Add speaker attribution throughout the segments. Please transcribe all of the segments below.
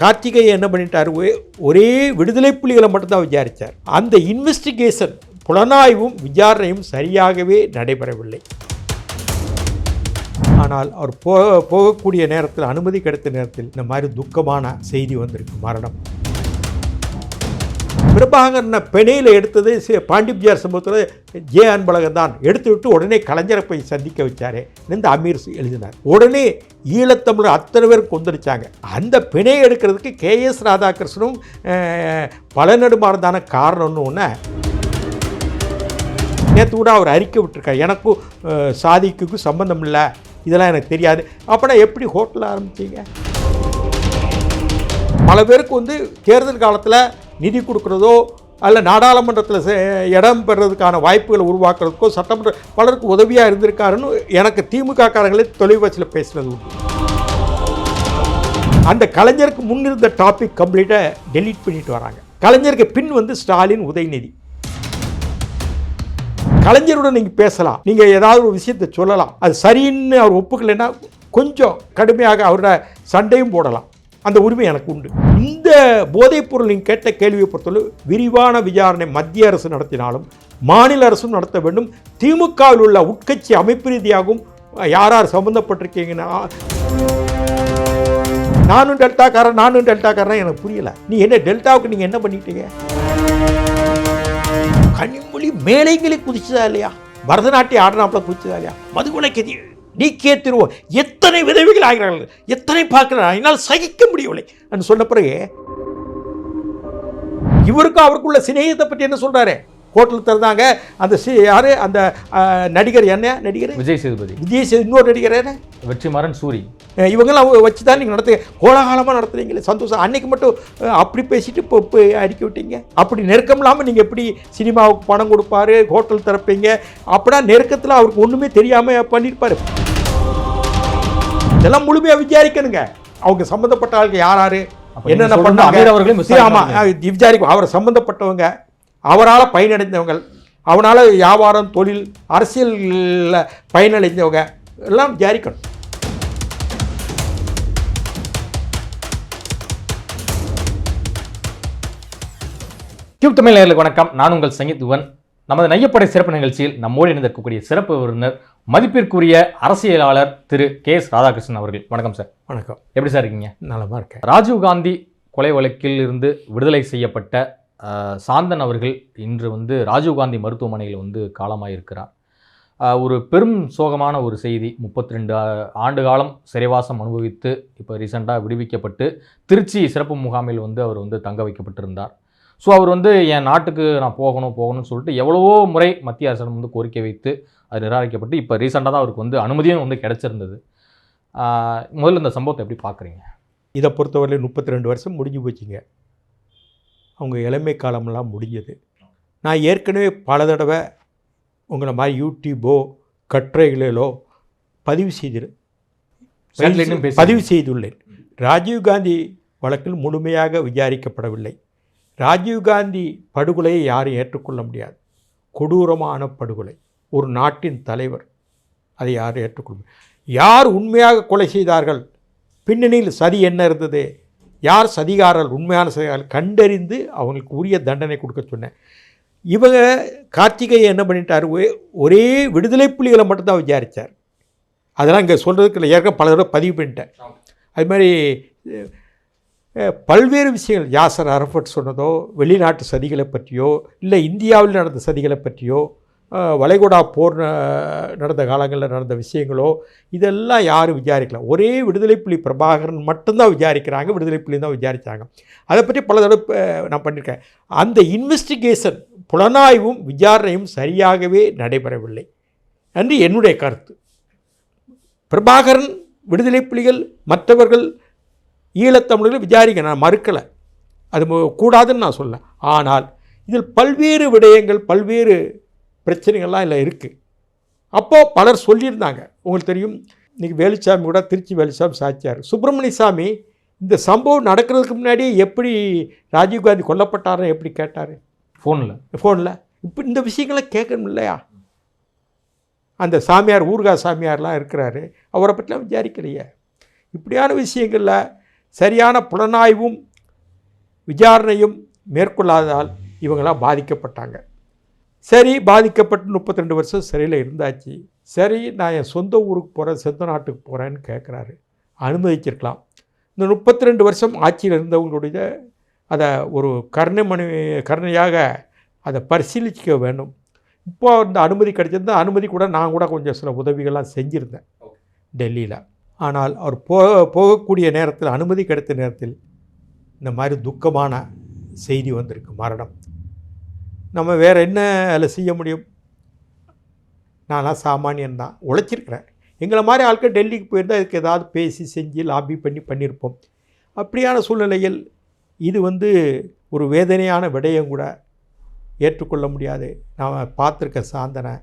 Speaker 1: கார்த்திகையை என்ன பண்ணிட்டார்? ஒரே- ஒரே விடுதலை புலிகளை மட்டும்தான் விசாரித்தார் அந்த இன்வெஸ்டிகேஷன் புலனாய்வும் விசாரணையும் சரியாகவே நடைபெறவில்லை. ஆனால் அவர் போக போகக்கூடிய நேரத்தில் அனுமதி கிடைத்த நேரத்தில் இந்த மாதிரி துக்கமான செய்தி வந்திருக்கு மரணம். பிரபாகரனை பெணையில் எடுத்தது சி- பாண்டிப்ஜியார் சம்பவத்தில் ஜே அன்பழகன் தான். எடுத்து விட்டு உடனே கலைஞரை போய் சந்திக்க வச்சாரே இந்த அமீர் எழுதினார். உடனே ஈழத்தமிழர் அத்தனை பேர் கொந்தளிச்சாங்க. அந்த பிணை எடுக்கிறதுக்கு கே எஸ் ராதாகிருஷ்ணனும் பல நெடுமாறதான காரணம்னு ஒன்று நேற்று கூட அவர் அறிக்கை விட்டுருக்கார். எனக்கும் சாதிக்குக்கும் சம்பந்தம் இல்லை. இதெல்லாம் எனக்கு தெரியாது. அப்போனா எப்படி ஹோட்டல் ஆரம்பிச்சிங்க? பல பேருக்கு வந்து தேர்தல் காலத்தில் நிதி கொடுக்குறதோ அல்ல நாடாளுமன்றத்தில் இடம் பெறதுக்கான வாய்ப்புகளை உருவாக்குறதுக்கோ சட்டமன்ற பலருக்கு உதவியாக இருந்திருக்காருன்னு எனக்கு திமுக காரங்களே தொலைபேசியில் பேசுனது உண்டு. அந்த கலைஞருக்கு முன்னிருந்த டாபிக் கம்ப்ளீட்டாக டெலீட் பண்ணிட்டு வராங்க. கலைஞருக்கு பின் வந்து ஸ்டாலின் உதயநிதி. கலைஞருடன் நீங்கள் பேசலாம். நீங்கள் ஏதாவது ஒரு விஷயத்தை சொல்லலாம். அது சரின்னு அவர் ஒப்புக்கலைன்னா கொஞ்சம் கடுமையாக அவரோட சண்டையும் போடலாம். அந்த உரிமை எனக்கு உண்டு. இந்த போதைப்பொருள் நீங்கள் கேட்ட கேள்வியை பொறுத்தவரை விரிவான விசாரணை மத்திய அரசு நடத்தினாலும் மாநில அரசும் நடத்த வேண்டும். திமுகவில் உள்ள உட்கட்சி அமைப்பு ரீதியாகவும் யார் யார் சம்மந்தப்பட்டிருக்கீங்கன்னா நானும் டெல்டாக்காரன் நானும் டெல்டாக்காரன் எனக்கு புரியலை. நீ என்ன டெல்டாவுக்கு நீங்கள் என்ன பண்ணிட்டீங்க? கனிமொழி மேலைங்களே குதிச்சதா இல்லையா? பரதநாட்டியம் ஆடினாப்புல குதிச்சதா இல்லையா? மதுகுலை கதி நீக்கே திருவோம் எத்தனை விதவிகள் ஆகிறார்கள் எத்தனை பார்க்கிறார்கள் என்னால் சகிக்க முடியவில்லை என்று சொன்ன பிறகு இவருக்கும் அவருக்குள்ள சிநேகத்தை பற்றி என்ன சொல்கிறாரு ஹோட்டல் திறந்தாங்க அந்த சி யாரு? அந்த நடிகர் என்ன? நடிகர்?
Speaker 2: விஜய் சேதுபதி.
Speaker 1: விஜய் சேது- இன்னொரு நடிகர் என்ன
Speaker 2: வெற்றிமாறன் சூரி.
Speaker 1: இவங்கெல்லாம் வச்சு தான் நீங்கள் நடத்து கோலாகலமாக நடத்துறீங்களே சந்தோஷம். அன்னைக்கு மட்டும் அப்படி பேசிட்டு இப்போ இப்போ அடிக்க விட்டீங்க? அப்படி நெருக்கம் இல்லாமல் நீங்கள் எப்படி சினிமாவுக்கு பணம் கொடுப்பாரு ஹோட்டல் திறப்பீங்க? அப்படின்னா நெருக்கத்தில் அவருக்கு ஒன்றுமே தெரியாமல் பண்ணியிருப்பாரு இதெல்லாம் முழுமையாக விசாரிக்கணுங்க. அவங்க சம்மந்தப்பட்ட ஆளுங்க யார் யாரு? என்னென்ன பண்ணாங்க?
Speaker 2: அமீர் அவர்களையும்
Speaker 1: சரி, ஆமா
Speaker 2: விசாரிக்கணும்.
Speaker 1: விசாரிக்கும். அவரை சம்மந்தப்பட்டவங்க அவரால் பயனடைந்தவங்க அவனால் வியாபாரம் தொழில் அரசியலில் பயனடைந்தவங்க எல்லாம் விசாரிக்கணும்.
Speaker 2: கியூப் தமிழ் நேயர்களுக்கு வணக்கம். நான் உங்கள் சங்கீத் யுவன் நமது நையப்படை சிறப்பு நிகழ்ச்சியில் நம்மோடு இணைந்திருக்கக்கூடிய சிறப்பு விருந்தினர் மதிப்பிற்குரிய அரசியலாளர் திரு கே எஸ் ராதாகிருஷ்ணன் அவர்கள். வணக்கம் சார்.
Speaker 1: வணக்கம்.
Speaker 2: எப்படி சார் இருக்கீங்க?
Speaker 1: நலமா இருக்கேன்.
Speaker 2: ராஜீவ் காந்தி கொலை வழக்கில் இருந்து விடுதலை செய்யப்பட்ட சாந்தன் அவர்கள் இன்று வந்து ராஜீவ்காந்தி மருத்துவமனையில் வந்து காலமாயிருக்கிறார். இருக்கிறார் ஒரு பெரும் சோகமான ஒரு செய்தி. முப்பத்தி ரெண்டு ஆண்டு காலம் சிறைவாசம் அனுபவித்து இப்போ ரீசெண்டாக விடுவிக்கப்பட்டு திருச்சி சிறப்பு முகாமில் வந்து அவர் வந்து தங்க வைக்கப்பட்டிருந்தார். ஸோ அவர் வந்து என் நாட்டுக்கு நான் போகணும் போகணும்னு சொல்லிட்டு எவ்வளவோ முறை மத்திய அரசிடம் வந்து கோரிக்கை வைத்து அது நிராகரிக்கப்பட்டு இப்போ ரீசெண்டாக தான் அவருக்கு வந்து அனுமதியும் வந்து கிடச்சிருந்தது. முதல்ல இந்த சம்பவத்தை எப்படி பார்க்குறீங்க
Speaker 1: இதை பொறுத்தவரையிலும் முப்பத்தி ரெண்டு வருஷம் முடிஞ்சு போச்சுங்க. அவங்க இளமை காலமெல்லாம் முடிஞ்சது. நான் ஏற்கனவே பல தடவை உங்களை மாதிரி யூடியூபோ கட்டுரைகளிலோ பதிவு செய்து
Speaker 2: Satellite-லும் பேசி-
Speaker 1: பதிவு செய்துள்ளேன். ராஜீவ்காந்தி வழக்கில் முழுமையாக விசாரிக்கப்படவில்லை. ராஜீவ்காந்தி படுகொலையை யாரும் ஏற்றுக்கொள்ள முடியாது. கொடூரமான படுகொலை. ஒரு நாட்டின் தலைவர் அதை யாரும் ஏற்றுக்கொள்ள. யார் உண்மையாக கொலை செய்தார்கள்? பின்னணியில் சதி என்ன இருந்தது? யார் சதிகாரர்கள் உண்மையான சதிகாரர்கள் கண்டறிந்து அவங்களுக்கு உரிய தண்டனை கொடுக்க சொன்னேன். இவங்க கார்த்திகேயன் என்ன பண்ணிட்டார்? ஒரே- ஒரே விடுதலை புலிகளை மட்டும்தான் விசாரித்தார் அதெல்லாம் இங்கே சொல்கிறதுக்கு இல்லை. ஏற்கனவே பல தடவை பதிவு பண்ணிட்டேன். அது மாதிரி பல்வேறு விஷயங்கள். யாசர் அரஃபட் சொன்னதோ வெளிநாட்டு சதிகளை பற்றியோ இல்லை இந்தியாவில் நடந்த சதிகளை பற்றியோ வளைகுடா போர் நடந்த காலங்களில் நடந்த விஷயங்களோ இதெல்லாம் யாரும் விசாரிக்கல. ஒரே விடுதலை புலி பிரபாகரன் மட்டும்தான் விசாரிக்கிறாங்க விடுதலை புலி தான் விசாரித்தாங்க அதை பற்றி பல தடவை நான் பண்ணியிருக்கேன் அந்த இன்வெஸ்டிகேஷன் புலனாய்வும் விசாரணையும் சரியாகவே நடைபெறவில்லை. என்று என்னுடைய கருத்து. பிரபாகரன் விடுதலை புலிகள் மற்றவர்கள் ஈழத்தமிழர்கள் விசாரிக்க நான் மறுக்கலை. அது கூடாதுன்னு நான் சொல்ல ஆனால் இதில் பல்வேறு விடயங்கள் பல்வேறு பிரச்சனைகள்லாம் இதில் இருக்குது அப்போது பலர் சொல்லியிருந்தாங்க. உங்களுக்கு தெரியும் இன்றைக்கி வேலுச்சாமி கூட திருச்சி வேலுச்சாமி சாட்சியார். சுப்பிரமணிய சாமி இந்த சம்பவம் நடக்கிறதுக்கு முன்னாடி எப்படி ராஜீவ்காந்தி கொல்லப்பட்டாரோ எப்படி கேட்டார்?
Speaker 2: ஃபோனில்.
Speaker 1: ஃபோனில். இப்போ இந்த விஷயங்களை கேட்கணும் இல்லையா? அந்த சாமியார் ஊர்கா சாமியார்லாம் இருக்கிறாரு. அவரை பற்றிலாம் விசாரிக்கலையே. இப்படியான விஷயங்களில் சரியான புலனாய்வும் விசாரணையும் மேற்கொள்ளாததால் இவங்களாம் பாதிக்கப்பட்டாங்க. சரி பாதிக்கப்பட்டு முப்பத்தி ரெண்டு வருஷம் சிறையில் இருந்தாச்சு. சரி நான் என் சொந்த ஊருக்கு போகிறேன் சொந்த நாட்டுக்கு போகிறேன்னு கேட்குறாரு அனுமதிச்சிருக்கலாம். இந்த முப்பத்தி ரெண்டு வருஷம் ஆட்சியில் இருந்தவங்களுடைய அதை ஒரு கருணை மனு கருணையாக அதை பரிசீலிக்க வேண்டும். இப்போ இந்த அனுமதி கிடைச்சிருந்தா அனுமதி கூட நான் கூட கொஞ்சம் சில உதவிகள்லாம் செஞ்சுருந்தேன் டெல்லியில். ஆனால் அவர் போ போகக்கூடிய நேரத்தில் அனுமதி கிடைத்த நேரத்தில் இந்த மாதிரி துக்கமான செய்தி வந்திருக்கு மரணம். நம்ம வேறு என்ன அதில் செய்ய முடியும்? நான்லாம் சாமானியன் தான் உழைச்சிருக்கிறேன். எங்களை மாதிரி ஆட்கள் டெல்லிக்கு போயிருந்தால் இதுக்கு ஏதாவது பேசி செஞ்சு லாபி பண்ணி பண்ணியிருப்போம் அப்படியான சூழ்நிலையில் இது வந்து ஒரு வேதனையான விடயம் கூட ஏற்றுக்கொள்ள முடியாது. நாம் பார்த்துருக்க சாந்தனை.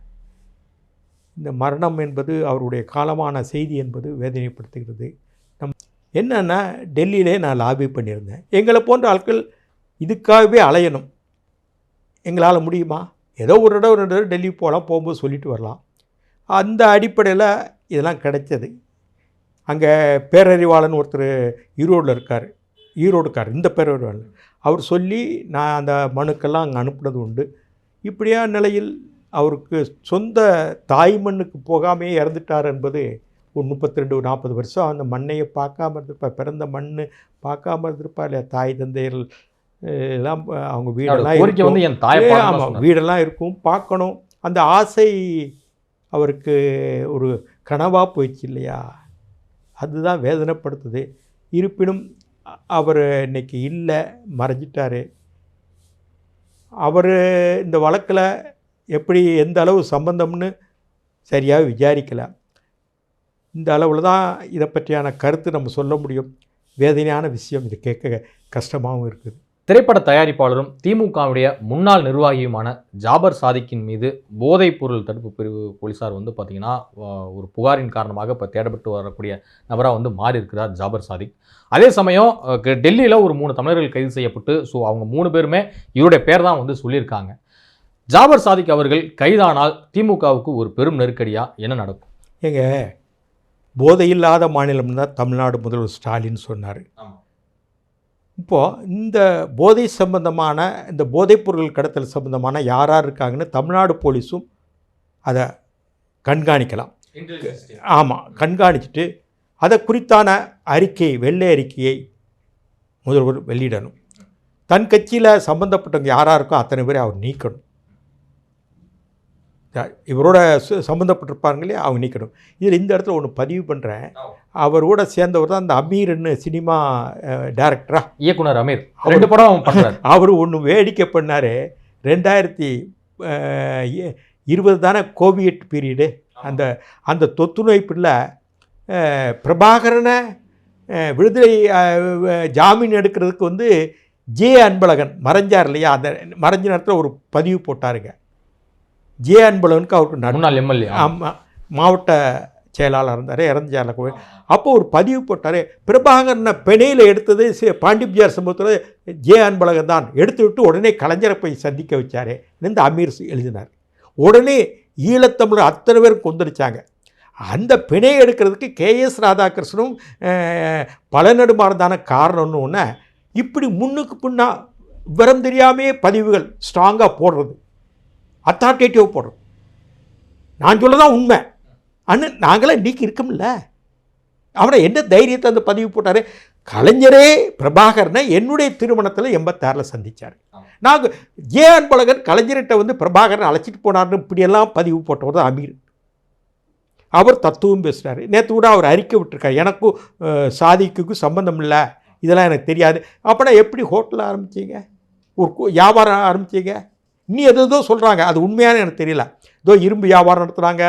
Speaker 1: இந்த மரணம் என்பது அவருடைய காலமான செய்தி என்பது வேதனைப்படுத்துகிறது. நம் என்னென்னா டெல்லியிலே நான் லாபி பண்ணியிருந்தேன். எங்களை போன்ற ஆட்கள் இதுக்காகவே அலையணும். எங்களால் முடியுமா? ஏதோ ஒரு இடம் ரெண்டு இடம் டெல்லி போகலாம் போகும்போது சொல்லிட்டு வரலாம். அந்த அடிப்படையில் இதெல்லாம் கிடைச்சது. அங்கே பேரறிவாளன் ஒருத்தர் ஈரோடில் இருக்கார். ஈரோடுக்கார் இந்த பேரறிவாளன். அவர் சொல்லி நான் அந்த மனுக்கெல்லாம் அங்கே அனுப்புனது உண்டு. இப்படியான நிலையில் அவருக்கு சொந்த தாய் மண்ணுக்கு போகாமே இறந்துட்டார் என்பது ஒரு முப்பத்தி ரெண்டு நாற்பது வருஷம். அந்த மண்ணையை பார்க்காம இருந்திருப்பார். பிறந்த மண் பார்க்காம இருந்திருப்பா இல்லையா தாய் தந்தையர்கள் எல்லாம் அவங்க வீடெல்லாம்
Speaker 2: கோரிக்கை. வந்து என் தாயை
Speaker 1: ஆமாம். வீடெல்லாம் இருக்கும். பார்க்கணும். அந்த ஆசை அவருக்கு ஒரு கனவாக போயிடுச்சு இல்லையா? அதுதான் வேதனைப்படுத்துது. இருப்பினும் அவர் இன்னைக்கு இல்லை மறைஞ்சிட்டாரு. அவர் இந்த வழக்கில் எப்படி எந்த அளவு சம்பந்தம்னு சரியாக விசாரிக்கல. இந்த அளவில் தான் இதை பற்றியான கருத்து நம்ம சொல்ல முடியும். வேதனையான விஷயம் இது கேட்க கஷ்டமாகவும் இருக்குது.
Speaker 2: திரைப்பட தயாரிப்பாளரும் திமுகவுடைய முன்னாள் நிர்வாகியுமான ஜாபர் சாதிக்கின் மீது போதைப் பொருள் தடுப்பு பிரிவு போலீசார் வந்து பார்த்தீங்கன்னா ஒரு புகாரின் காரணமாக இப்போ தேடப்பட்டு வரக்கூடிய நபராக வந்து மாறி இருக்கிறார் ஜாபர் சாதிக். அதே சமயம் டெல்லியில் ஒரு மூணு தமிழர்கள் கைது செய்யப்பட்டு ஸோ அவங்க மூணு பேருமே இவருடைய பேர் தான் வந்து சொல்லியிருக்காங்க. ஜாபர் சாதிக் அவர்கள் கைதானால் திமுகவுக்கு ஒரு பெரும் நெருக்கடியா என்ன நடக்கும்?
Speaker 1: ஏங்க போதையில்லாத மாநிலம் தான் தமிழ்நாடு முதல்வர் ஸ்டாலின் சொன்னார். இப்போது இந்த போதை சம்பந்தமான இந்த போதைப் பொருள் கடத்தல் சம்பந்தமான யார் யார் இருக்காங்கன்னு தமிழ்நாடு போலீஸும் அதை கண்காணிக்கலாம். ஆமாம் கண்காணிச்சுட்டு அதை குறித்தான அறிக்கை வெள்ளை அறிக்கையை முதல்வர் வெளியிடணும். தன் கட்சியில் சம்மந்தப்பட்டவங்க யாராக இருக்கோ அத்தனை பேரை அவர் நீக்கணும். இவரோட சு- சம்மந்தப்பட்டிருப்பாங்க இல்லையா அவங்க நீக்கணும். இதில் இந்த இடத்துல ஒன்று பதிவு பண்ணுறேன் அவரோட சேர்ந்தவர் தான் அந்த அமீர்னு சினிமா டேரக்டரா
Speaker 2: இயக்குனர் அமீர். ரெண்டு படம்
Speaker 1: அவர் ஒன்று வேடிக்கை பண்ணார். ரெண்டாயிரத்தி இருபது தானே கோவிட் பீரியடு. அந்த அந்த தொத்து நோய் பிள்ளை பிரபாகரனை விடுதலை ஜாமீன் எடுக்கிறதுக்கு வந்து ஜே அன்பழகன் மறைஞ்சார் இல்லையா? அந்த மறைஞ்ச நேரத்தில் ஒரு பதிவு போட்டாருங்க. ஜே அன்பழகனுக்கு அவருக்கு
Speaker 2: முன்னாள் எம்எல்ஏ
Speaker 1: ஆமாம் மாவட்ட செயலாளர் இருந்தார் இறந்தார் கோவில். அப்போ ஒரு பதிவு போட்டார் பிரபாகரனை பெணையில் எடுத்தது சி- பாண்டிப்ஜியார் சம்பவத்தில் ஜே அன்பழகன் தான். எடுத்து விட்டு உடனே கலைஞரை போய் சந்திக்க வச்சார். இந்த அமீர் எழுதினார். உடனே ஈழத்தமிழர் அத்தனை பேரும் கொந்தளிச்சாங்க. அந்த பிணை எடுக்கிறதுக்கு கேஎஸ் ராதாகிருஷ்ணனும் அஹ், பழநெடுமாறன் தானே காரணம்னு ஒன்று இப்படி முன்னுக்கு பின்னா விவரம் தெரியாமே பதிவுகள் ஸ்ட்ராங்காக போடுறது. அத்தாரிட்டேட்டிவ் போடுறது நான் சொல்ல தான் உண்மை. அண்ணன் நாங்களே நீக்கி இருக்கோம்ல. அவனை என்ன தைரியத்தை அந்த பதிவு போட்டார்? கலைஞரே பிரபாகரனை என்னுடைய திருமணத்தில் எண்பத்தாறில் சந்தித்தார் நாங்கள் ஜே அன்பழகன் கலைஞர்கிட்ட வந்து பிரபாகரன் அழைச்சிட்டு போனார்னு இப்படியெல்லாம் பதிவு போட்டவர் தான் அமீர். அவர் தத்துவம் பேசுகிறாரு நேற்று கூட அவர் அறிக்கை விட்டுருக்கார். எனக்கும் சாதிக்குக்கும் சம்பந்தம் இல்லை. இதெல்லாம் எனக்கு தெரியாது. அப்போனா எப்படி ஹோட்டல் ஆரம்பிச்சீங்க? ஒரு வியாபாரம் ஆரம்பிச்சீங்க? இன்னி எது ஏதோ சொல்கிறாங்க அது உண்மையான எனக்கு தெரியல. இதோ இரும்பு வியாபாரம் நடத்துகிறாங்க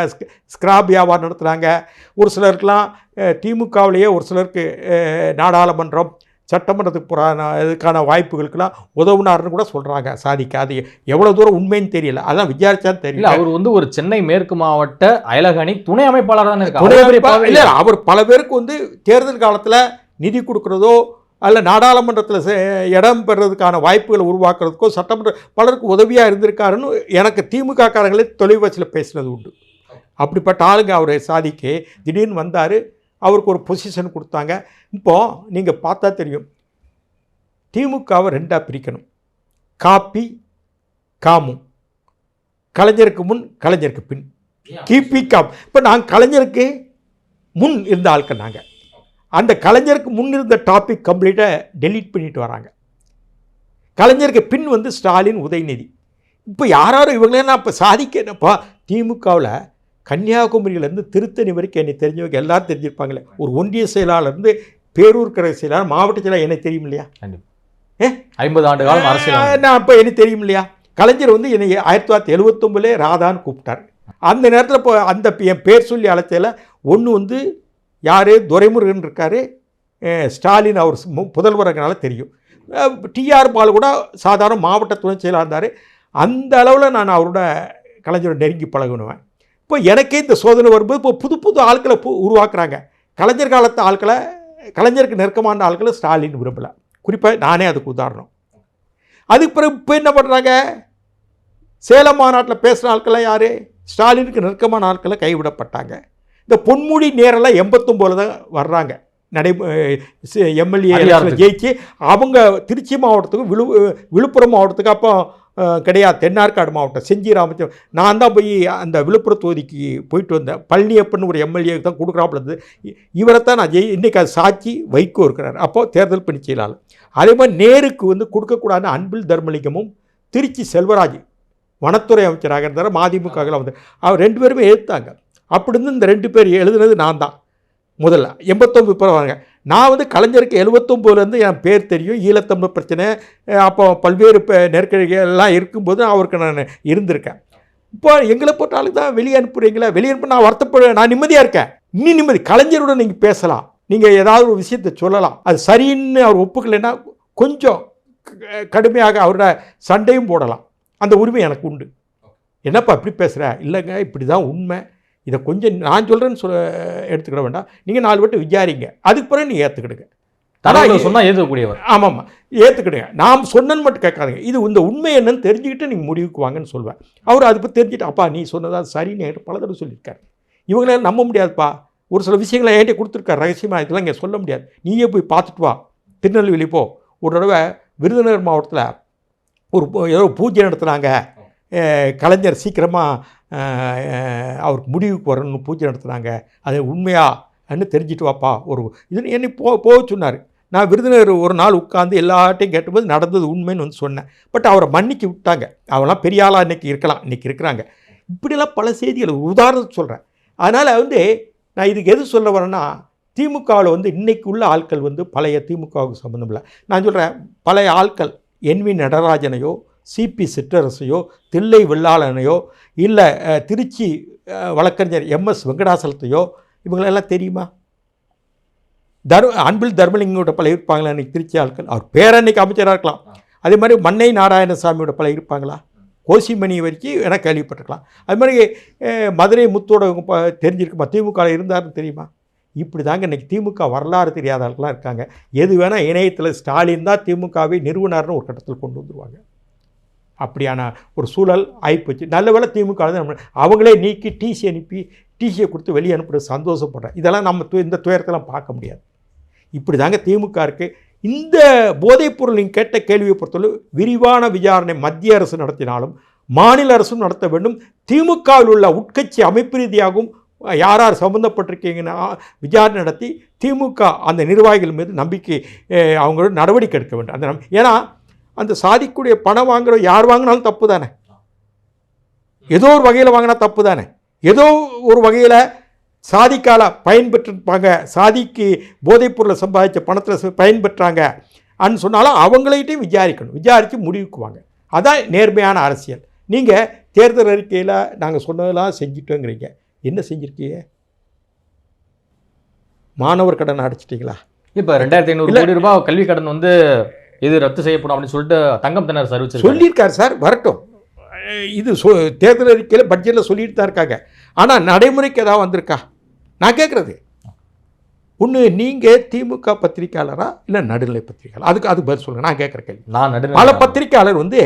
Speaker 1: ஸ்கிராப் வியாபாரம் நடத்துகிறாங்க ஒரு சிலருக்கெல்லாம் திமுகவிலேயே ஒரு சிலருக்கு நாடாளுமன்றம் சட்டமன்றத்துக்கு போகிற இதுக்கான வாய்ப்புகளுக்கெல்லாம் உதவுனாருன்னு கூட சொல்கிறாங்க சாதிக்க அது எவ்வளோ தூரம் உண்மைன்னு தெரியல. அதான் விசாரிச்சா
Speaker 2: இல்ல
Speaker 1: தெரியல
Speaker 2: அவர் வந்து ஒரு சென்னை மேற்கு மாவட்ட அயலகணி துணை அமைப்பாளர் தானே
Speaker 1: துணை
Speaker 2: அவ்வளவு பெரிய
Speaker 1: அமைப்பா-
Speaker 2: பதவி
Speaker 1: இல்ல. அவர் பல பேருக்கு வந்து தேர்தல் காலத்தில் நிதி கொடுக்குறதோ அல்ல நாடாளுமன்றத்தில் இடம் பெறதுக்கான வாய்ப்புகளை உருவாக்குறதுக்கோ சட்டமன்ற பலருக்கு உதவியாக இருந்திருக்காருன்னு எனக்கு திமுக காரங்களே தொலைவச்சில் பேசுனது உண்டு. அப்படிப்பட்ட ஆளுங்க அவர் சாதிக்கு திடீர்னு வந்தார் அவருக்கு ஒரு பொசிஷன் கொடுத்தாங்க. இப்போது நீங்கள் பார்த்தா தெரியும். திமுகவை ரெண்டாக பிரிக்கணும். காப்பி காமும் கலைஞருக்கு முன் கலைஞருக்கு பின். கிபி காம் இப்போ நாங்கள் கலைஞருக்கு முன் இருந்த ஆட்கள் நாங்கள் அந்த கலைஞருக்கு முன் இருந்த டாபிக் கம்ப்ளீட்டாக டெலீட் பண்ணிட்டு வராங்க. கலைஞருக்கு பின் வந்து ஸ்டாலின் உதயநிதி. இப்போ யாராரும் இவங்களே நான் இப்போ சாதிக்க என்னப்பா திமுகவில் கன்னியாகுமரியிலேருந்து திருத்தணி வரைக்கும் என்னை தெரிஞ்சவங்க எல்லாரும் தெரிஞ்சிருப்பாங்களே. ஒரு ஒன்றிய செயலாளர்ந்து பேரூர் கரை செயலாளர் மாவட்ட செயலாளர் எனக்கு தெரியும் இல்லையா?
Speaker 2: ஐம்பது ஆண்டு காலம் அரசியல்
Speaker 1: நான் அப்போ எனக்கு தெரியும் இல்லையா? கலைஞர் வந்து என்னை ஆயிரத்தி தொள்ளாயிரத்தி எழுவத்தொம்பதுலே ராதான்னு கூப்பிட்டார். அந்த நேரத்தில் இப்போ அந்த என் பேர் சொல்லி அழைச்சதில் ஒன்று வந்து யார்? துரைமுருகன் இருக்கார் ஸ்டாலின் அவர் மு- புதல்வரங்கனால தெரியும். டிஆர் பால் கூட சாதாரண மாவட்ட துணை செயலாக இருந்தார். அந்த அளவில் நான் அவரோட கலைஞரை நெருங்கி பழகினுவேன். இப்போ எனக்கே இந்த சோதனை வரும்போது இப்போ புது புது ஆட்களை பு- உருவாக்குறாங்க. கலைஞர் காலத்து ஆட்களை கலைஞருக்கு நெருக்கமான ஆட்களை ஸ்டாலின் விரும்பலை. குறிப்பாக நானே அதுக்கு உதாரணம். அதுக்கு பிறகு இப்போ என்ன பண்ணுறாங்க சேலம் மாநாட்டில் பேசுகிற ஆட்கள்லாம் யார்? ஸ்டாலினுக்கு நெருக்கமான ஆட்களை கைவிடப்பட்டாங்க. இந்த பொன்முடி நேரெல்லாம் எண்பத்தொம்போதில் தான் வர்றாங்க. நடை எம்எல்ஏ. ஜெயிச்சு அவங்க திருச்சி மாவட்டத்துக்கும் விழு விழுப்புரம் மாவட்டத்துக்கு அப்போ கிடையாது. தென்னார்காடு மாவட்டம் செஞ்சி ராமச்சந்திரன் நான் தான் போய் அந்த விழுப்புரம் தொகுதிக்கு போயிட்டு வந்தேன். பழனியப்பன் ஒரு எம்எல்ஏ தான் கொடுக்குறாப்புல இருந்தது இவரை தான் நான் ஜெயி இன்றைக்கி அது சாட்சி வைகோ இருக்கிறார். அப்போது தேர்தல் பணி செயலாளர். அதே மாதிரி நேருக்கு வந்து கொடுக்கக்கூடாத அன்பில் தர்மலிங்கமும் திருச்சி செல்வராஜ் வனத்துறை அமைச்சராக இருந்தார். வந்து அவர் ரெண்டு பேருமே எதிர்த்தாங்க அப்படி இருந்து இந்த ரெண்டு பேர் எழுதுனது நான் தான் முதல்ல எண்பத்தொம்பது பிறவாங்க நான் வந்து கலைஞருக்கு எழுபத்தொம்போதுலேருந்து என் பேர் தெரியும் ஈழத்தமிழ் பிரச்சனை அப்போ பல்வேறு நெருக்கடிகள் எல்லாம் இருக்கும்போது அவருக்கு நான் இருந்திருக்கேன். இப்போ எங்களை போட்டாலும் தான் வெளியே அனுப்புறீங்களா வெளியே அனுப்ப நான் வருத்தப்பட நான் நிம்மதியாக இருக்கேன். இன்னும் நிம்மதி கலைஞரோட நீங்கள் பேசலாம். நீங்கள் ஏதாவது ஒரு விஷயத்தை சொல்லலாம். அது சரின்னு அவர் ஒப்புக்கலைன்னா கொஞ்சம் க- கடுமையாக அவரோட சண்டையும் போடலாம். அந்த உரிமை எனக்கு உண்டு. என்னப்பா இப்படி பேசுகிற இல்லைங்க இப்படி தான் உண்மை. இதை கொஞ்சம் நான் சொல்கிறேன்னு சொல்ல எடுத்துக்கிட வேண்டாம். நீங்கள் நாலு வட்டம் விசாரிங்க. அதுக்கு பிறகு நீங்கள் ஏற்றுக்கிடுங்க
Speaker 2: தகவல் சொன்னா ஏற்கக்கூடியவர்
Speaker 1: ஆமாம்மா ஏற்றுக்கிடுங்க நாம் சொன்னேன்னு மட்டும் கேட்காதீங்க. இது இந்த உண்மை என்னன்னு தெரிஞ்சுக்கிட்டு நீங்கள் முடிவுக்கு வாங்கன்னு சொல்வேன். அவர் அதை பற்றி தெரிஞ்சுட்டு அப்பா நீ சொன்னதா சரின்னு பல தடவை சொல்லியிருக்காரு. இவங்களால நம்ப முடியாதுப்பா. ஒரு சில விஷயங்களை என்கிட்ட கொடுத்துருக்காரு. ரகசியமாக இதெல்லாம் இங்கே சொல்ல முடியாது. நீயே போய் பார்த்துட்டு வா. திருநெல்வேலி போ. ஒரு தடவை விருதுநகர் மாவட்டத்தில் ஒரு ஏதோ பூஜை நடத்துனாங்க. கலைஞர் சீக்கிரமாக அவருக்கு முடிவுக்கு வரணும்னு பூஜை நடத்துனாங்க. அது உண்மையான்னு தெரிஞ்சுட்டு வாப்பா ஒரு இது என்னை போ போக சொன்னார். நான் விருதுநகர் ஒரு நாள் உட்காந்து எல்லாட்டையும் கேட்டபோது நடந்தது உண்மைன்னு வந்து சொன்னேன். பட் அவரை மன்னிக்க விட்டாங்க. அவெல்லாம் பெரிய ஆளாக இன்றைக்கி இருக்கலாம் இன்றைக்கி இருக்கிறாங்க. இப்படிலாம் பல செய்திகள் உதாரணத்துக்கு சொல்கிறேன் அதனால் வந்து நான் இதுக்கு எது சொல்ல வரேன்னா திமுகவில் வந்து இன்றைக்கு உள்ள ஆட்கள் வந்து பழைய திமுகவுக்கு சம்மந்தம் இல்லை. நான் சொல்கிறேன் பழைய ஆட்கள் என் வி நடராஜனையோ சிபி சிற்றரசையோ தில்லை வெள்ளாளனையோ இல்லை திருச்சி வழக்கறிஞர் எம்எஸ் வெங்கடாசலத்தையோ இவங்களெல்லாம் தெரியுமா? தர் அன்பில் தர்மலிங்கோட பல இருப்பாங்களா இன்னைக்கு திருச்சி ஆட்கள்? அவர் பேரன்னைக்கு அமைச்சராக இருக்கலாம். அதே மாதிரி மன்னை நாராயணசாமியோட பல இருப்பாங்களா? கோசிமணி வரைக்கும் எனக்கு கேள்விப்பட்டிருக்கலாம். அது மாதிரி மதுரை முத்தோட தெரிஞ்சிருக்குமா? திமுக இருந்தாருன்னு தெரியுமா? இப்படி தாங்க இன்றைக்கி திமுக வரலாறு தெரியாத ஆட்கள்லாம் இருக்காங்க. எது வேணால் இணையத்தில் ஸ்டாலின் தான் திமுகவை நிறுவனர்னு ஒரு கட்டத்தில் கொண்டு வந்துருவாங்க. அப்படியான ஒரு சூழல் ஆகிப்போச்சு நல்ல வேலை திமுக நம்ம- அவங்களே நீக்கி டிசி அனுப்பி டிசியை கொடுத்து வெளியே அனுப்புறது சந்தோஷப்படுறேன் இதெல்லாம் நம்ம து- இந்த துயரத்தெல்லாம் பார்க்க முடியாது. இப்படி தாங்க திமுக இருக்குது இந்த போதைப்பொருள் நீங்கள் கேட்ட கேள்வியை பொறுத்தவரை விரிவான விசாரணை மத்திய அரசு நடத்தினாலும் மாநில அரசும் நடத்த வேண்டும். திமுகவில் உள்ள உட்கட்சி அமைப்பு ரீதியாகவும் யார் யார் சம்மந்தப்பட்டிருக்கீங்கன்னா விசாரணை நடத்தி திமுக அந்த நிர்வாகிகள் மீது நம்பிக்கை அவங்களோட நடவடிக்கை எடுக்க வேண்டும். அந்த ஏன்னா அந்த சாதிக்கூடிய பணம் வாங்குற யார் வாங்கினாலும் தப்பு தானே ஏதோ ஒரு வகையில் வாங்கினா தப்பு தானே ஏதோ ஒரு வகையில் சாதிக்கால பயன்பெற்றிருப்பாங்க சாதிக்கு போதைப்பொருளை சம்பாதிச்ச பணத்தில் பயன்பெற்றாங்க அன்னு சொன்னாலும் அவங்களைட்டையும் விசாரிக்கணும். விசாரித்து முடிவுக்கு வாங்க அதான் நேர்மையான அரசியல். நீங்கள் தேர்தல் அறிக்கையில் நாங்கள் சொன்னதெல்லாம் செஞ்சிட்டோங்கிறீங்க. என்ன செஞ்சுருக்கீங்க? மாணவர் கடன் அடைச்சிட்டிங்களா?
Speaker 2: இப்ப ரெண்டாயிரத்தி ஐநூறு. கோடி ரூபாய் கல்வி கடன் வந்து இது ரத்து செய்யப்படும் அப்படின்னு சொல்லிட்டு தங்கம் திணற அறிவிச்சிருக்காரு
Speaker 1: சொல்லியிருக்காரு சார் வரட்டும். இது சொ தேர்தல் அறிக்கையில் பட்ஜெட்டில் சொல்லிட்டு தான் இருக்காங்க. ஆனால் நடைமுறைக்கு ஏதாவது வந்திருக்கா? நான் கேட்குறது ஒன்று நீங்கள் திமுக பத்திரிக்கையாளரா இல்லை நடுநிலை பத்திரிக்கையாளர் அதுக்கு அது பதில் சொல்லுங்கள் நான் கேட்குற கேள்வி.
Speaker 2: நான்
Speaker 1: பல
Speaker 2: நடுநிலை
Speaker 1: பத்திரிக்கையாளர் வந்து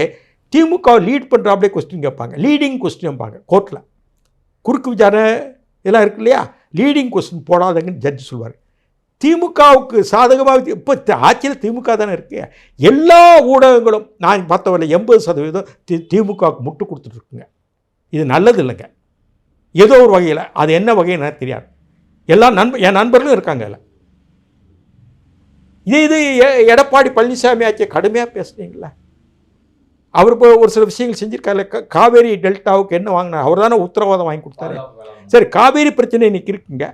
Speaker 1: திமுக லீட் பண்ணுறாப்லே கொஸ்டின் கேட்பாங்க. லீடிங் கொஸ்டின் கேட்பாங்க. கோர்ட்டில் குறுக்கு விசாரணை இதெல்லாம் இருக்கு இல்லையா? லீடிங் கொஸ்டின் போடாதங்கன்னு ஜட்ஜ் சொல்வார் திமுகவுக்கு சாதகமாக இப்போ ஆட்சியில் திமுக தானே இருக்கு. எல்லா ஊடகங்களும் நான் பார்த்தவரை எண்பது சதவீதம் தி திமுகவுக்கு முட்டு கொடுத்துட்ருக்குங்க இது நல்லது இல்லைங்க ஏதோ ஒரு வகையில் அது என்ன வகைன்னு தெரியாது. எல்லா நண்ப என் நண்பர்களும் இருக்காங்க அதில். இதே இது எடப்பாடி பழனிசாமி ஆட்சியை கடுமையாக பேசுனீங்களா அவர் இப்போ ஒரு சில விஷயங்கள் செஞ்சிருக்காரு கா- காவேரி டெல்டாவுக்கு என்ன வாங்கினார்? அவர் தானே உத்தரவாதம் வாங்கி கொடுத்தாரு. சரி காவேரி பிரச்சனை இன்னைக்கு இருக்குங்க.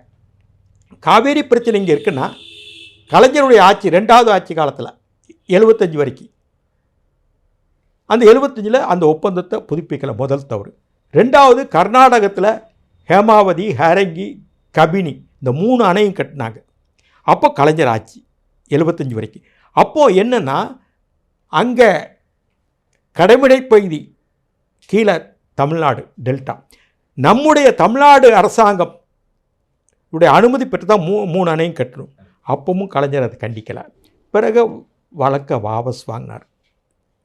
Speaker 1: காவேரி பிரச்சனை இங்கே இருக்குன்னா கலைஞருடைய ஆட்சி ரெண்டாவது ஆட்சி காலத்தில் எழுபத்தஞ்சு வரைக்கும். அந்த எழுபத்தஞ்சில் அந்த ஒப்பந்தத்தை புதுப்பிக்கலை முதல் தவறு. ரெண்டாவது கர்நாடகத்தில் ஹேமாவதி ஹேரங்கி கபினி இந்த மூணு அணையும் கட்டினாங்க. அப்போ கலைஞர் ஆட்சி எழுபத்தஞ்சு வரைக்கும். அப்போது என்னென்னா அங்கே கடைமடை பகுதி கீழே தமிழ்நாடு டெல்டா. நம்முடைய தமிழ்நாடு அரசாங்கம் உடைய அனுமதி பெற்று தான் மூ மூணு அணையும் கட்டணும். அப்பவும் கலைஞர் அதை கண்டிக்கலை. பிறகு வழக்கை வாபஸ் வாங்கினார்.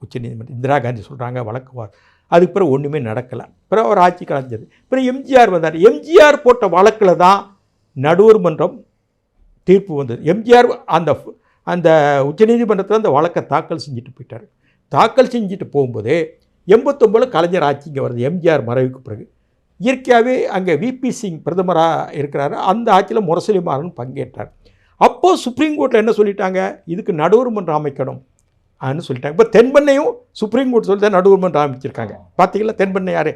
Speaker 1: உச்சநீதிமன்றம் இந்திரா காந்தி சொல்கிறாங்க வழக்கு வா அதுக்கு பிறகு ஒன்றுமே நடக்கலை. பிறகு அவர் ஆட்சி கலைஞ்சது பிறகு எம்ஜிஆர் வந்தார். எம்ஜிஆர் போட்ட வழக்கில் தான் நடுவர் மன்றம் தீர்ப்பு வந்தது. எம்ஜிஆர் அந்த அந்த உச்சநீதிமன்றத்தில் அந்த வழக்கை தாக்கல் செஞ்சுட்டு போயிட்டார். தாக்கல் செஞ்சுட்டு போகும்போது எண்பத்தொம்பதில் கலைஞர் ஆட்சி இங்கே வருது எம்ஜிஆர் மறைவுக்கு பிறகு இயற்கையாகவே அங்கே விபி சிங் பிரதமராக இருக்கிறாரு. அந்த ஆட்சியில் முரசொலி மாறன் பங்கேற்றார் அப்போது சுப்ரீம் கோர்ட்டில் என்ன சொல்லிட்டாங்க? இதுக்கு நடுவர் மன்றம் அமைக்கணும் அப்படின்னு சொல்லிட்டாங்க. இப்போ தென்பண்ணையும் சுப்ரீம் கோர்ட் சொல்லி தான் நடுவர் மன்றம் அமைச்சிருக்காங்க பார்த்தீங்களா தென்பண்ணை யார்?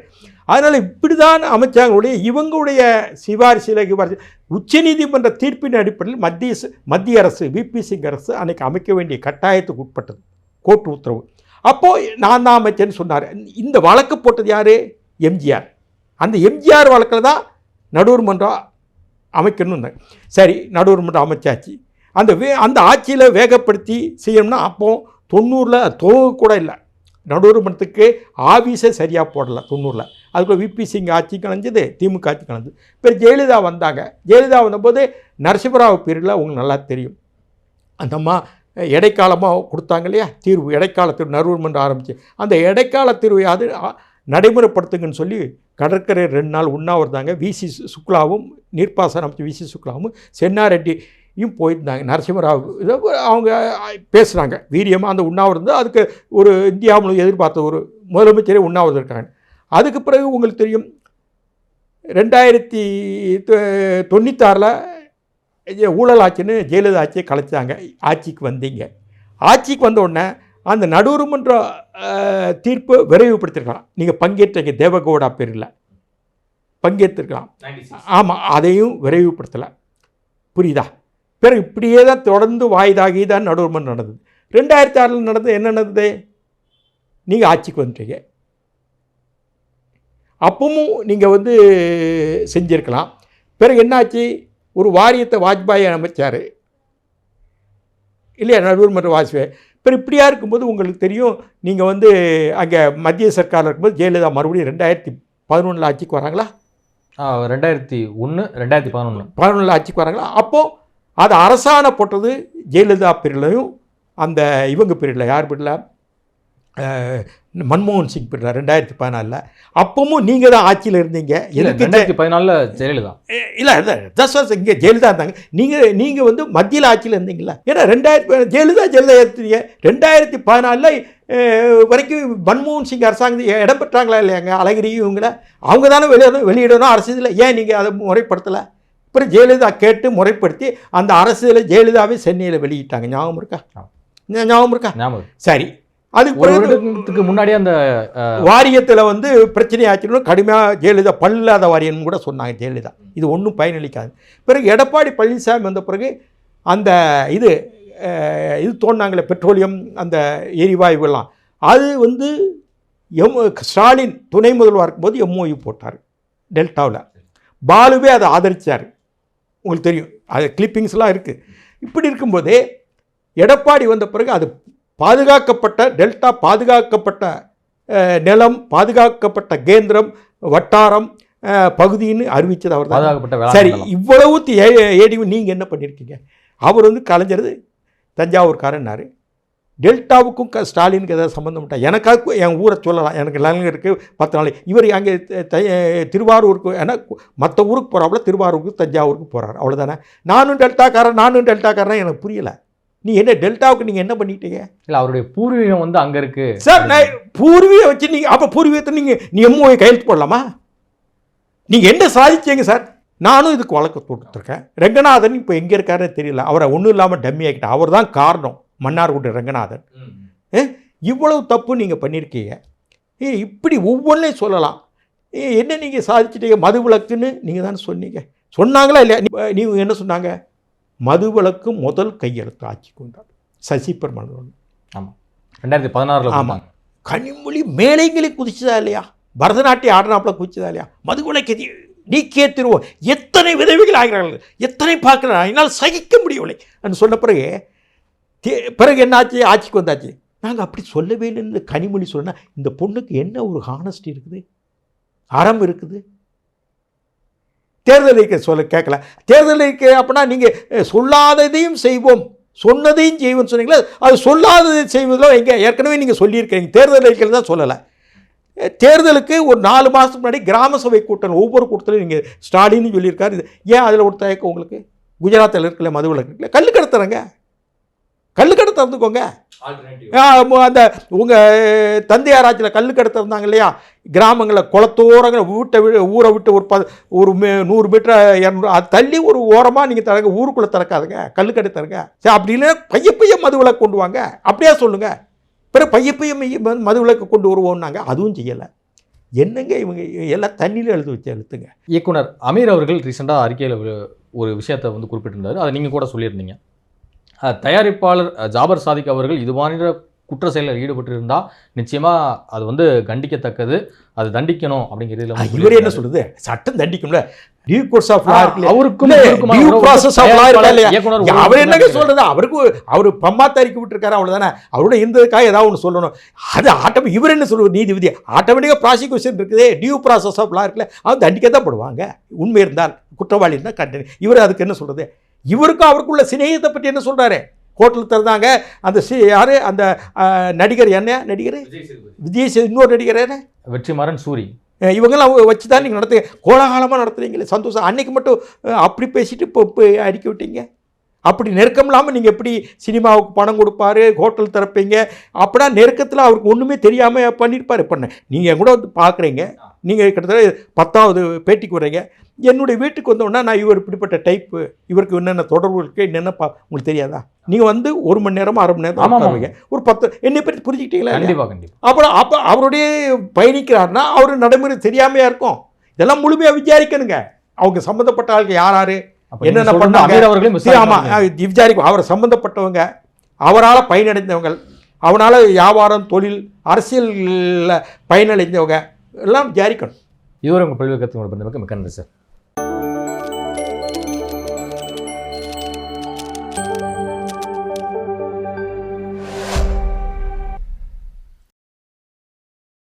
Speaker 1: அதனால் இப்படி தான் அமைச்சாங்களுடைய இவங்களுடைய சிபாரிசில் சிபாரிசு. உச்சநீதிமன்ற தீர்ப்பின் அடிப்படையில் மத்திய மத்திய அரசு விபி சிங் அரசு அன்னைக்கு அமைக்க வேண்டிய கட்டாயத்துக்கு உட்பட்டது. கோர்ட் உத்தரவு. அப்போது நான் தான் அமைச்சேன்னு சொன்னார். இந்த வழக்கு போட்டது யார்? எம்ஜிஆர். அந்த எம்ஜிஆர் வழக்கில் தான் நடுவர் மன்றம் அமைக்கணும்னு சரி நடுவர் மன்றம் அமைச்சாச்சு. அந்த வே அந்த ஆட்சியில் வேகப்படுத்தி செய்யணும்னா அப்போ தொண்ணூறில் துவங்க கூட இல்லை. நடுவர் மன்றத்துக்கு ஆஃபீஸே சரியாக போடலை தொண்ணூறில். அதுக்குள்ள விபி சிங் ஆட்சி கலைஞ்சது திமுக ஆட்சி கலைஞ்சது. இப்போ ஜெயலலிதா வந்தாங்க. ஜெயலலிதா வந்தபோது நரசிம்மராவ் பீரியடில் உங்களுக்கு நல்லா தெரியும். அந்த அம்மா இடைக்காலமாக கொடுத்தாங்க இல்லையா? தீர்வு இடைக்கால தீர்வு நடுவர் மன்றம் அந்த இடைக்கால தீர்வு அது நடைமுறைப்படுத்துங்கன்னு சொல்லி கடற்கரை ரெண்டு நாள் உண்ணாவிரதாங்க. விசி சுக்லாவும் நீர்ப்பாசனம் அமைச்சர் விசி சுக்லாவும் சென்னாரெட்டியும் போயிருந்தாங்க. நரசிம்மராவ் அவங்க பேசுகிறாங்க வீரியமாக அந்த உண்ணாவிரதம். அதுக்கு ஒரு இந்தியா முழு எதிர்பார்த்த ஒரு முதலமைச்சரே உண்ணாவிரதம் இருக்காங்க. அதுக்கு பிறகு உங்களுக்கு தெரியும் ரெண்டாயிரத்தி தொண்ணூத்தாறில் ஊழல் ஆட்சின்னு ஜெயலலிதா ஆட்சியை கலைச்சாங்க. ஆட்சிக்கு வந்தீங்க. ஆட்சிக்கு வந்த உடனே அந்த நடுவர்மன்ற தீர்ப்பு விரைவுபடுத்திருக்கலாம். நீங்கள் பங்கேற்றீங்க தேவகவுடா பேரில் பங்கேற்றிருக்கலாம். ஆமாம் அதையும் விரைவுபடுத்தலை. புரியுதா? பிறகு இப்படியே தான் தொடர்ந்து வாய்தாகி தான் நடுவர்மன்றம் நடந்தது. ரெண்டாயிரத்தி ஆறில் நடந்தது என்ன நடந்தது? நீங்கள் ஆட்சிக்கு வந்துட்டீங்க. அப்பவும் நீங்கள் வந்து செஞ்சிருக்கலாம். பிறகு என்னாச்சு? ஒரு வாரியத்தை வாஜ்பாய் அமைச்சார் இல்லையா? நடுவர் மன்ற வாஜ்பாய். பிறகு இப்படியா இருக்கும்போது உங்களுக்கு தெரியும் நீங்கள் வந்து அங்கே மத்திய சர்க்காரில் இருக்கும்போது ஜெயலலிதா மறுபடியும் ரெண்டாயிரத்தி பதினொன்றில் ஆட்சிக்கு வராங்களா?
Speaker 2: ரெண்டாயிரத்தி ஒன்று ரெண்டாயிரத்தி பதினொன்று
Speaker 1: பதினொன்றில் ஆட்சிக்கு வராங்களா? அப்போது அது அரசாணை போட்டது ஜெயலலிதா பீரியட்லையும் அந்த இவங்க பீரியடில் யார் பீரியடில் மன்மோகன் சிங் பீரியடில் ரெண்டாயிரத்தி பதினாலில். அப்பவும் நீங்கள் தான் ஆட்சியில் இருந்தீங்க.
Speaker 2: இல்லை
Speaker 1: எதுக்கு
Speaker 2: ரெண்டாயிரத்தி பதினாலில் ஜெயலலிதா.
Speaker 1: இல்லை இல்லை தஸ் இங்கே ஜெயலலிதா இருந்தாங்க. நீங்கள் நீங்கள் வந்து மத்தியில் ஆட்சியில் இருந்தீங்களா ஏன்னா ரெண்டாயிரத்தி ஜெயலலிதா ஜெயலலிதா எடுத்தீங்க ரெண்டாயிரத்தி பதினாலில் வரைக்கும் மன்மோகன் சிங் அரசாங்கத்தை இடம் பெற்றாங்களா இல்லையாங்க? அழகிரி இவங்கள அவங்க தானே வெளியிடணும் வெளியிடணும் அரசியலில் ஏன் நீங்கள் அதை முறைப்படுத்தலை? அப்புறம் ஜெயலலிதா கேட்டு முறைப்படுத்தி அந்த அரசியலை ஜெயலலிதாவே சென்னையில் வெளியிட்டாங்க. ஞாபகம் இருக்கா? ஞாபகம் இருக்கா?
Speaker 2: ஞாபகம்
Speaker 1: சரி. அதுக்கு பிறகு
Speaker 2: முன்னாடியே அந்த
Speaker 1: வாரியத்தில் வந்து பிரச்சனை ஆச்சுன்னு கடுமையாக ஜெயலலிதா பல்லாத வாரியம்னு கூட சொன்னாங்க ஜெயலலிதா. இது ஒன்றும் பயனளிக்காது. பிறகு எடப்பாடி பழனிசாமி வந்த பிறகு அந்த இது இது தோண்டினாங்களே பெட்ரோலியம் அந்த எரிவாயுவெல்லாம் அது வந்து எம் ஸ்டாலின் துணை முதல்வராக இருக்கும்போது எம்ஓயு போட்டார் டெல்டாவில். பாலுவே அதை ஆதரிச்சார். உங்களுக்கு தெரியும். அது கிளிப்பிங்ஸ்லாம் இருக்குது இப்படி இருக்கும்போதே எடப்பாடி வந்த பிறகு அது பாதுகாக்கப்பட்ட டெல்டா பாதுகாக்கப்பட்ட நிலம் பாதுகாக்கப்பட்ட கேந்திரம் வட்டாரம் பகுதின்னு அறிவிச்சது அவர் தான் சரி இவ்வளவு ஏடிவு நீங்கள் என்ன பண்ணியிருக்கீங்க அவர் வந்து கலைஞர் தஞ்சாவூர்காரன்னாரு. டெல்டாவுக்கும் க ஸ்டாலினுக்கு ஏதாவது சம்மந்தம் உண்டா? எனக்காக என் ஊரை சொல்லலாம். எனக்கு இருக்குது பத்து நாள். இவர் அங்கே திருவாரூருக்கு ஏன்னா மற்ற ஊருக்கு போகிறாப்புல திருவாரூருக்கு தஞ்சாவூருக்கு போகிறார் அவ்வளோதானே நானும் டெல்டாக்காரன் நானும் டெல்டாக்காரன்? எனக்கு புரியலை. நீ என்ன டெல்டாவுக்கு நீங்கள் என்ன பண்ணிட்டீங்க?
Speaker 2: இல்லை அவருடைய பூர்வீகம் வந்து அங்கே இருக்கு.
Speaker 1: சார் நான் பூர்வீகம் வச்சு நீங்கள் அப்போ பூர்வீகத்தை நீங்கள் நீ எம்ஓஐ கையெழுத்து போடலாமா? நீங்கள் என்ன சாதிச்சீங்க சார்? நானும் இதுக்கு வழக்கு கொடுத்துருக்கேன் ரெங்கநாதன் இப்போ எங்கே இருக்காருன்னு தெரியல. அவரை ஒன்றும் இல்லாமல் டம்மி ஆக்கிட்டா அவர் தான் காரணம் மன்னார்குடி ரெங்கநாதன். இவ்வளவு தப்பு நீங்கள் பண்ணியிருக்கீங்க ஏ இப்படி ஒவ்வொன்றையும் சொல்லலாம். ஏ என்ன நீங்கள் சாதிச்சிட்டீங்க? மது விளக்குன்னு நீங்கள் தானே சொன்னீங்க. சொன்னாங்களா இல்லையா? நீ- நீங்க என்ன சொன்னாங்க? மது விளக்கு முதல் கையெழுத்து ஆட்சி கொண்டார். சசி பெருமாள்
Speaker 2: ரெண்டாயிரத்தி பதினாறுல
Speaker 1: ஆமா.
Speaker 2: கொடுத்தாங்க.
Speaker 1: கனிமொழி மேலைங்களே குதிச்சதா இல்லையா? பரதநாட்டியம் ஆடினாப்புல குதிச்சதா இல்லையா? மதுகுலைக்கு நீக்கே திருவோம் எத்தனை விதவிகள் ஆகிறார்கள்? எத்தனை பார்க்கிறார்கள்? என்னால் சகிக்க முடியவில்லை. என்று சொன்ன பிறகு பிறகு என்னாச்சு? ஆட்சிக்கு வந்தாச்சு. நாங்கள் அப்படி சொல்லவே இல்லைன்னு கனிமொழி சொன்னா இந்த பொண்ணுக்கு என்ன ஒரு ஹானஸ்டி இருக்குது? அறம் இருக்குது? தேர்தல் அறிக்கை சொல்ல கேட்கல. தேர்தல் அறிக்கை அப்படின்னா நீங்கள் சொல்லாததையும் செய்வோம். சொன்னதையும் செய்வோம்னு சொன்னீங்களே அது சொல்லாததை செய்வதில் எங்கே ஏற்கனவே நீங்கள் சொல்லியிருக்கீங்க தேர்தல் அறிக்கையில் தான் சொல்லலை. தேர்தலுக்கு ஒரு நாலு மாதத்துக்கு முன்னாடி கிராம சபை கூட்டம் ஒவ்வொரு கூட்டத்திலும் நீங்கள் ஸ்டாலின்னு சொல்லியிருக்காரு. இது ஏன் அதில் ஒரு தயக்கம் உங்களுக்கு? குஜராத்தில் இருக்கல மது விலக்கு இருக்குல்ல கல்லு கடத்துறங்க கல்லு கடை திறந்துக்கோங்க. அந்த உங்கள் தந்தையார் ஆட்சியில் கல்லு கடை திறந்தாங்க இல்லையா? கிராமங்களில் குளத்தோரங்கள் வீட்டை விட்டு ஊரை விட்டு ஒரு ப ஒரு மே நூறு மீட்டர் இரநூறு அது தள்ளி ஒரு ஓரமாக நீங்கள் திறங்க ஊருக்குள்ளே திறக்காதுங்க. கல்லுக்கடை தருங்க திறங்க. சரி அப்படி இல்லைன்னா பைய பைய மது விளக்கு கொண்டு வாங்க. அப்படியே சொல்லுங்கள் பிறகு பைய பைய மது விளக்கு கொண்டு வருவோம்னாங்க. அதுவும் செய்யலை. என்னங்க இவங்க எல்லாம் தண்ணியில் எழுதி வச்சு எழுத்துங்க.
Speaker 2: இயக்குனர் அமீர் அவர்கள் ரீசெண்டாக அறிக்கையில் ஒரு விஷயத்தை வந்து குறிப்பிட்டிருந்தார். அதை நீங்கள் கூட சொல்லியிருந்தீங்க. தயாரிப்பாளர் ஜாபர் சாதிக் அவர்கள் இது மாநில குற்ற செயலில் ஈடுபட்டிருந்தால் நிச்சயமாக அது வந்து கண்டிக்கத்தக்கது. அது தண்டிக்கணும் அப்படிங்கிறதுல வந்து
Speaker 1: இவர் என்ன சொல்லுது சட்டம் தண்டிக்கும்ல. டியூ கோர்ஸ் ஆஃப் லா
Speaker 2: அவருக்கும்
Speaker 1: அவர் என்னங்க சொல்றது? அவருக்கு அவர் பம்மாத்த அறிக்கை விட்டுருக்காரு அவ்வளவுதானே? அவரோட இருந்ததுக்காக ஏதாவது ஒன்று சொல்லணும். அது ஆட்டம் இவர் என்ன சொல்லுவார்? நீதிபதி ஆட்டோமேட்டிக்காக ப்ராசிக்யூஷன் இருக்குதே. டியூ ப்ராசஸ் ஆஃப் லா இருக்குல்ல. அது தண்டிக்க தான் படுவாங்க. உண்மை இருந்தால் குற்றவாளி இருந்தால் கண்டு இவர் அதுக்கு என்ன சொல்றது? இவருக்கும் அவருக்குள்ள சிநேகத்தை பற்றி என்ன சொல்றாரு? கோர்ட்டில் திறந்தாங்க அந்த சி யாரு? அந்த நடிகர் என்ன? நடிகர்? விஜய் இன்னொரு நடிகர் என்ன?
Speaker 2: வெற்றிமாறன் சூரி.
Speaker 1: இவங்கெல்லாம் வச்சு தான் நீங்கள் நடத்து கோலாகலமாக நடத்துறீங்களே சந்தோஷம். அன்னைக்கு மட்டும் அப்படி பேசிட்டு இப்போ இப்போ அறிக்கை விட்டீங்க? அப்படி நெருக்கம் இல்லாமல் நீங்கள் எப்படி சினிமாவுக்கு பணம் கொடுப்பாரு ஹோட்டல் திறப்பீங்க? அப்படின்னா நெருக்கத்தில் அவருக்கு ஒன்றுமே தெரியாமல் பண்ணியிருப்பாரு பண்ண நீங்கள் கூட வந்து பார்க்குறீங்க நீங்கள் கிட்டத்தட்ட பத்தாவது பேட்டிக்கு வர்றீங்க. என்னுடைய வீட்டுக்கு வந்தோடனே நான் இவர் இப்படிப்பட்ட டைப்பு இவருக்கு என்னென்ன தொடர்பு இருக்குது என்னென்ன பா உங்களுக்கு தெரியாதா? நீங்கள் வந்து ஒரு மணி நேரமோ அரை மணி நேரம்
Speaker 2: ஆமாம்.
Speaker 1: ஒரு பத்து என்னை பற்றி புரிஞ்சுக்கிட்டீங்களா அப்புறம் அப்போ அவருடைய பயணிக்கிறாருன்னா அவர் நடைமுறை தெரியாமையா இருக்கும். இதெல்லாம் முழுமையாக விசாரிக்கணுங்க. அவங்க சம்மந்தப்பட்ட ஆளுங்க யார் யாரு? என்னென்ன பண்ணாங்க?
Speaker 2: அமீர் அவர்களையும்
Speaker 1: சரி, ஆமா
Speaker 2: விசாரிக்கணும்.
Speaker 1: அஹ் விசாரிக்கும். அவர் சம்மந்தப்பட்டவங்க அவரால் பயனடைந்தவங்க அவனால் வியாபாரம் தொழில் அரசியலில் பயனடைந்தவங்க எல்லாம் விசாரிக்கணும்
Speaker 2: இதுவரை உங்கள் பல்வேறு கருத்துக்களை மிக்க நன்றி சார்.